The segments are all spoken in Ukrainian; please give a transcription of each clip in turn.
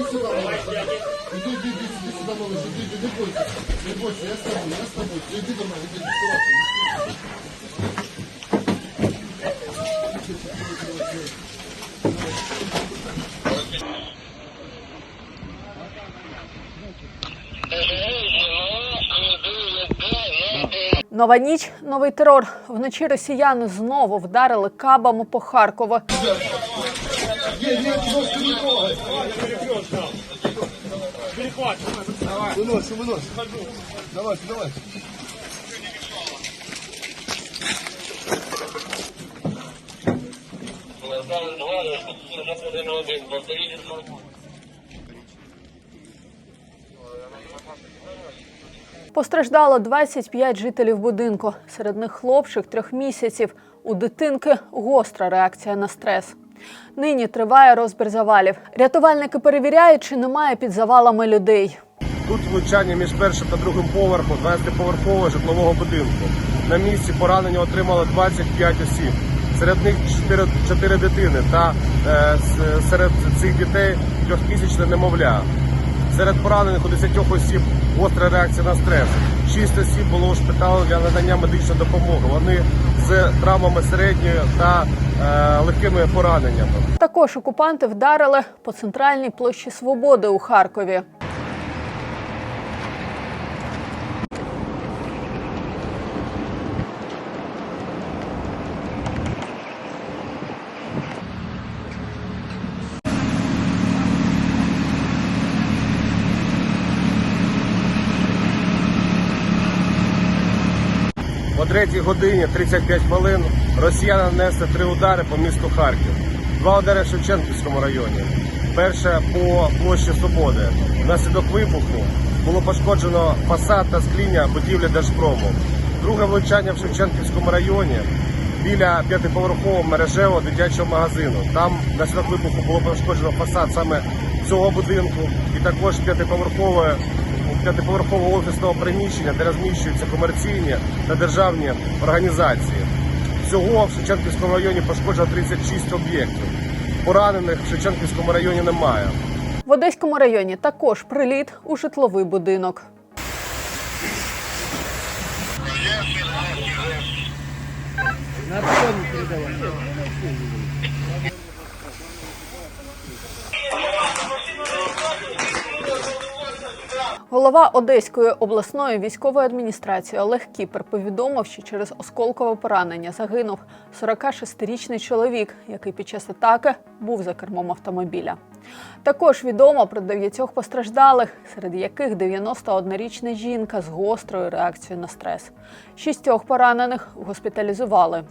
Иди сюда, малыш. Иди, иди, иди, иди сюда, малыш. Иди, иди, не бойся. Не бойся, я с тобой, я с тобой. Иди до меня, иди, аккуратно. Нова ніч, новий терор. Вночі росіяни знову вдарили кабами по Харкову. Не, не, просто. Выносим, выносим. Давайте, давайте. Постраждало 25 жителів будинку. Серед них хлопчик трьох місяців. У дитинки гостра реакція на стрес. Нині триває розбір завалів. Рятувальники перевіряють, чи немає під завалами людей. Тут влучання між першим та другим поверхом 12-поверхового житлового будинку. На місці поранення отримало 25 осіб. Серед них 4, 4 дитини та е, серед цих дітей трьохмісячне немовля. Серед поранених у 10 осіб гостра реакція на стрес. 6 осіб було ушпиталено для надання медичної допомоги. Вони травмами середньої та е, легкими пораненнями. Також окупанти вдарили по центральній площі Свободи у Харкові. 3 годині 35 хвилин росіяни нанесли три удари по місту Харків. Два удари в Шевченківському районі. Перше по площі Свободи. Внаслідок вибуху було пошкоджено фасад та скління будівлі Держпрому. Друге влучання в Шевченківському районі біля п'ятиповерхового мережевого дитячого магазину. Там внаслідок вибуху було пошкоджено фасад саме цього будинку і також п'ятиповерхове п'ятиповерхового офісного приміщення, де розміщуються комерційні та державні організації. Всього в Шевченківському районі пошкоджено 36 об'єктів. Поранених в Шевченківському районі немає. В Одеському районі також приліт у житловий будинок. Голова Одеської обласної військової адміністрації Олег Кіпер повідомив, що через осколкове поранення загинув 46-річний чоловік, який під час атаки був за кермом автомобіля. Також відомо про дев'ятьох постраждалих, серед яких 91-річна жінка з гострою реакцією на стрес. Шістьох поранених госпіталізували.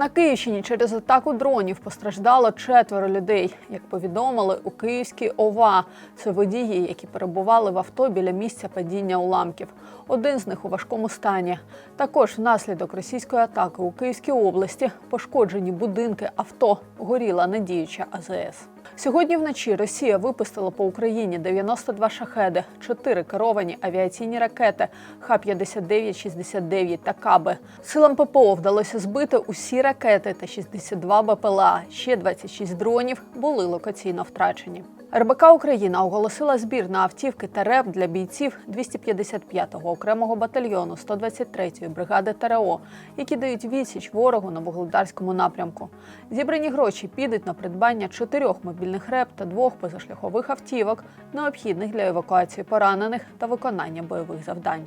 На Київщині через атаку дронів постраждало четверо людей. Як повідомили у Київській ОВА, це водії, які перебували в авто біля місця падіння уламків. Один з них у важкому стані. Також внаслідок російської атаки у Київській області пошкоджені будинки авто, горіла надіюча АЗС. Сьогодні вночі Росія випустила по Україні 92 шахеди, 4 керовані авіаційні ракети Х-59-69 та Каби. Силам ППО вдалося збити усі ракети та 62 БПЛА. Ще 26 дронів були локаційно втрачені. РБК Україна оголосила збір на автівки та РЕП для бійців 255-го окремого батальйону 123-ї бригади ТРО, які дають відсіч ворогу на вугледарському напрямку. Зібрані гроші підуть на придбання чотирьох мобільних РЕП та двох позашляхових автівок, необхідних для евакуації поранених та виконання бойових завдань.